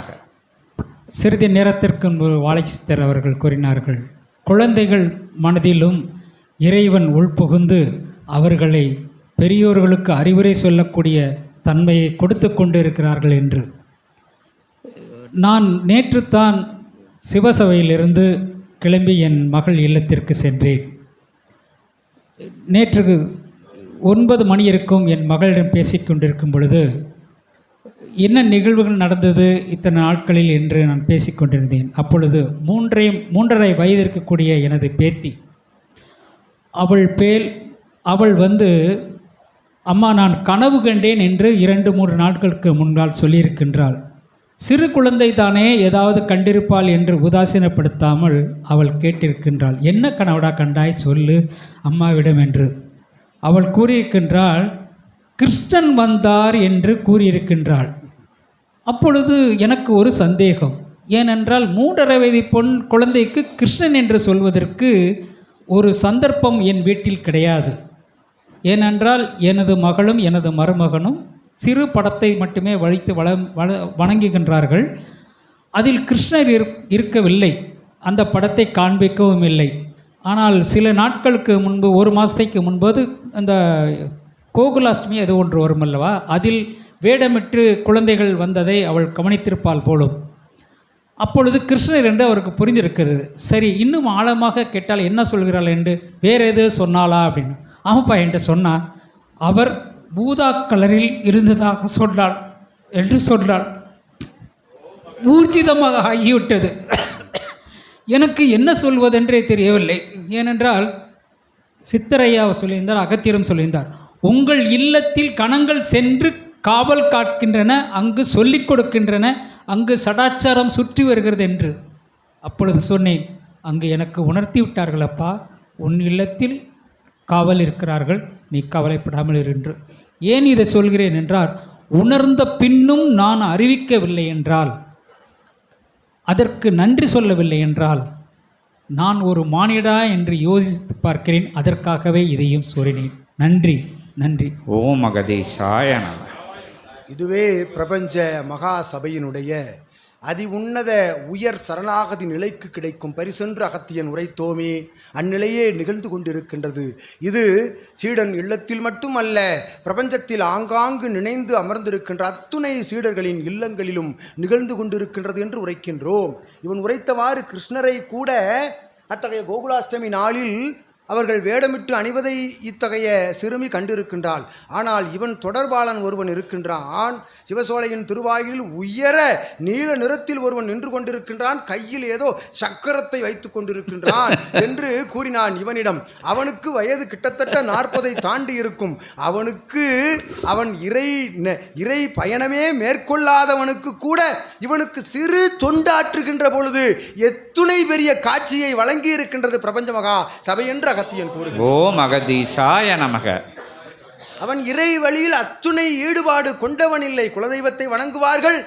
நமக சிறிது நேரத்திற்கு முன்பு வாழைச்சித்தர் அவர்கள் கூறினார்கள் குழந்தைகள் மனதிலும் இறைவன் உள்புகுந்து அவர்களை பெரியோர்களுக்கு அறிவுரை சொல்லக்கூடிய தன்மையை கொடுத்து கொண்டிருக்கிறார்கள் என்று. நான் நேற்றுத்தான் சிவசபையிலிருந்து கிளம்பி என் மகள் இல்லத்திற்கு சென்றேன். நேற்று ஒன்பது மணி இருக்கும் என் மகளிடம் பேசிக்கொண்டிருக்கும் பொழுது என்ன நிகழ்வுகள் நடந்தது இத்தனை நாட்களில் என்று நான் பேசிக்கொண்டிருந்தேன். அப்பொழுது மூன்றை மூன்றரை வயது இருக்கக்கூடிய எனது பேத்தி அவள் பேல் அவள் வந்து அம்மா நான் கனவு கண்டேன் என்று இரண்டு மூன்று நாட்களுக்கு முன்னால் சொல்லியிருக்கின்றாள். சிறு குழந்தை தானே ஏதாவது கண்டிருப்பாள் என்று உதாசீனப்படுத்தாமல் அவள் கேட்டிருக்கின்றாள். என்ன கனவுடா கண்டாய்? சொல்லு அம்மாவிடம் என்று. அவள் கூறியிருக்கின்றாள் கிருஷ்ணன் வந்தார் என்று கூறியிருக்கின்றாள். அப்பொழுது எனக்கு ஒரு சந்தேகம். ஏனென்றால் மூன்றரை வயது பொன் குழந்தைக்கு கிருஷ்ணன் என்று சொல்வதற்கு ஒரு சந்தர்ப்பம் என் வீட்டில் கிடையாது. ஏனென்றால் எனது மகளும் எனது மருமகனும் சிறு படத்தை மட்டுமே வழித்து வள வள வணங்குகின்றார்கள். அதில் கிருஷ்ணர் இரு இருக்கவில்லை. அந்த படத்தை காண்பிக்கவும் இல்லை. ஆனால் சில நாட்களுக்கு முன்பு ஒரு மாதத்துக்கு முன்பது அந்த கோகுலாஷ்டமி அது ஒன்று வரும் அல்லவா அதில் வேடமிட்டு குழந்தைகள் வந்ததை அவள் கவனித்திருப்பாள் போலும். அப்பொழுது கிருஷ்ணர் என்று அவருக்கு புரிந்திருக்கிறது. சரி இன்னும் ஆழமாக கேட்டால் என்ன சொல்கிறாள் என்று? வேறு எது சொன்னாளா அப்படின்னு. ஆமாப்பா என்று சொன்னார் அவர் பூதா கலரில் இருந்ததாக சொன்னாள் என்று சொன்னாள். ஊர்ஜிதமாக ஆகிவிட்டது. எனக்கு என்ன சொல்வதென்றே தெரியவில்லை. ஏனென்றால் சித்தரையா சொல்லியிருந்தார் அகத்தியரும் சொல்லியிருந்தார் உங்கள் இல்லத்தில் கணங்கள் சென்று காவல் காக்கின்றன அங்கு சொல்லிக் கொடுக்கின்றன அங்கு சடாச்சாரம் சுற்றி வருகிறது என்று. அப்பொழுது சொன்னேன் அங்கு எனக்கு உணர்த்தி விட்டார்கள் அப்பா உன் இல்லத்தில் காவல் இருக்கிறார்கள் நீ கவலைப்படாமல் என்று. ஏன் இதை சொல்கிறேன் என்றால் உணர்ந்த பின்னும் நான் அறிவிக்கவில்லை என்றால். அதற்கு நன்றி சொல்லவில்லை என்றால் நான் ஒரு மானிடா என்று யோசித்து பார்க்கிறேன் அதற்காகவே இதையும் சொல்லினேன் நன்றி நன்றி. ஓம் அகதீஷாய நம. இதுவே பிரபஞ்ச மகா சபையினுடைய அதி உன்னத உயர் சரணாகதி நிலைக்கு கிடைக்கும் பரிசென்று அகத்தியன் உரைத்தோமே. அந்நிலையே நிகழ்ந்து கொண்டிருக்கின்றது. இது சீடன் இல்லத்தில் மட்டுமல்ல பிரபஞ்சத்தில் ஆங்காங்கு நினைந்து அமர்ந்திருக்கின்ற அத்துணை சீடர்களின் இல்லங்களிலும் நிகழ்ந்து கொண்டிருக்கின்றது என்று உரைக்கின்றோம். இவன் உரைத்தவாறு கிருஷ்ணரை கூட அத்தகைய கோகுலாஷ்டமி நாளில் அவர்கள் வேடமிட்டு அணிவதை இத்தகைய சிறுமி கண்டிருக்கின்றாள். ஆனால் இவன் தொடர்பாளன் ஒருவன் இருக்கின்றான். சிவசோலையின் திருவாயில் உயர நீல நிறத்தில் ஒருவன் நின்று கொண்டிருக்கின்றான். கையில் ஏதோ சக்கரத்தை வைத்துக் கொண்டிருக்கின்றான் என்று கூறினான் இவனிடம். அவனுக்கு வயது கிட்டத்தட்ட நாற்பதை தாண்டி இருக்கும். அவனுக்கு அவன் இறை இறை பயணமே மேற்கொள்ளாதவனுக்கு கூட இவனுக்கு சிறு தொண்டாற்றுகின்ற பொழுது எத்துணை பெரிய காட்சியை வழங்கி இருக்கின்றது பிரபஞ்ச மகா சபை அகத்தியன் ஓம் அகதீஷாய நமக. அவன் இறை வழியில் அத்துணை ஈடுபாடு கொண்டவன் இல்லை. குலதெய்வத்தை வணங்குவார்கள்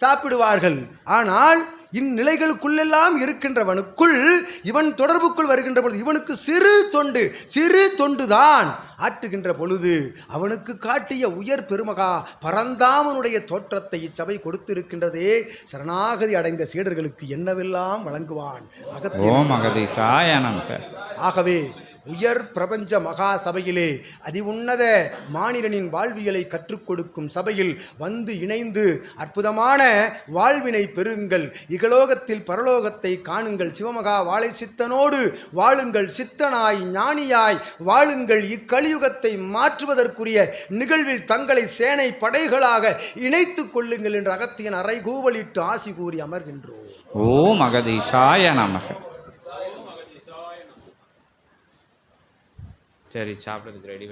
சாப்பிடுவார்கள். ஆனால் இந்நிலைகளுக்குள்ளெல்லாம் இருக்கின்றவனுக்குள் இவன் தொடர்புக்குள் வருகின்ற பொழுது இவனுக்கு சிறு தொண்டு சிறு தொண்டுதான் ஆற்றுகின்ற பொழுது அவனுக்கு காட்டிய உயர் பெருமகா பரந்தாமனுடைய தோற்றத்தை இச்சபை கொடுத்திருக்கின்றதே சரணாகதி அடைந்த சீடர்களுக்கு என்னவெல்லாம் வழங்குவான்? ஆகவே உயர் பிரபஞ்ச மகா சபையிலே அதிவுன்னத மாநிலனின் மானிடனின் வாழ்வியலை கற்றுக் கொடுக்கும் சபையில் வந்து இணைந்து அற்புதமான வாழ்வினை பெறுங்கள். இகலோகத்தில் பரலோகத்தை காணுங்கள். சிவமகா வாழை சித்தனோடு வாழுங்கள். சித்தனாய் ஞானியாய் வாழுங்கள். இக்கலியுகத்தை மாற்றுவதற்குரிய நிகழ்வில் தங்களை சேனை படைகளாக இணைத்துக் கொள்ளுங்கள் என்று அகத்தியன் அறை கூவலிட்டு ஆசி கூறி அமர்கின்றோம். ஓம் மகதீஷாய நமக. சரி சாப்பிட்றதுக்கு ரெடி